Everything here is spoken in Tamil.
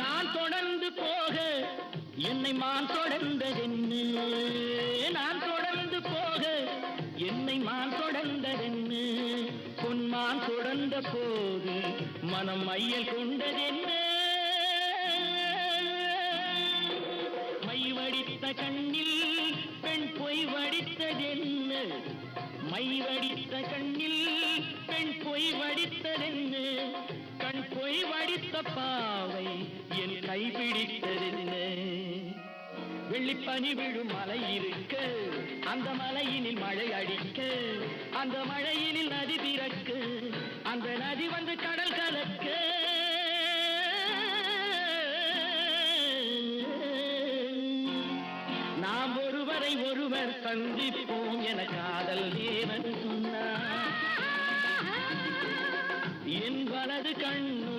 நான் தொடர்ந்து போக என்னை மான் தொடர்ந்ததென்னு? நான் தொடர்ந்து போக என்னை மான் தொடர்ந்ததென்னு? பொன்மான் தொடர்ந்த போது மனம் மையல் கொண்டதென்ன? மை வடித்த கண்ணில் பெண் பொய் வடித்ததென்ன? மை வடித்த கண்ணில் பெண் பொய் வடித்ததென்ன? கண் பொய் வடித்த பாவை என் கை பிடித்ததென்ன. வெள்ளிப்பனி விழும் மலை இருக்க அந்த மலையினில் மழை அடிக்க அந்த மழையினில் நதி பிறக்க அந்த நதி வந்து கடல் கலக்க. நாம் ஒருவரை ஒருவர் சந்திப்போம் என காதல் தேவன் என் வலது கண்ணோ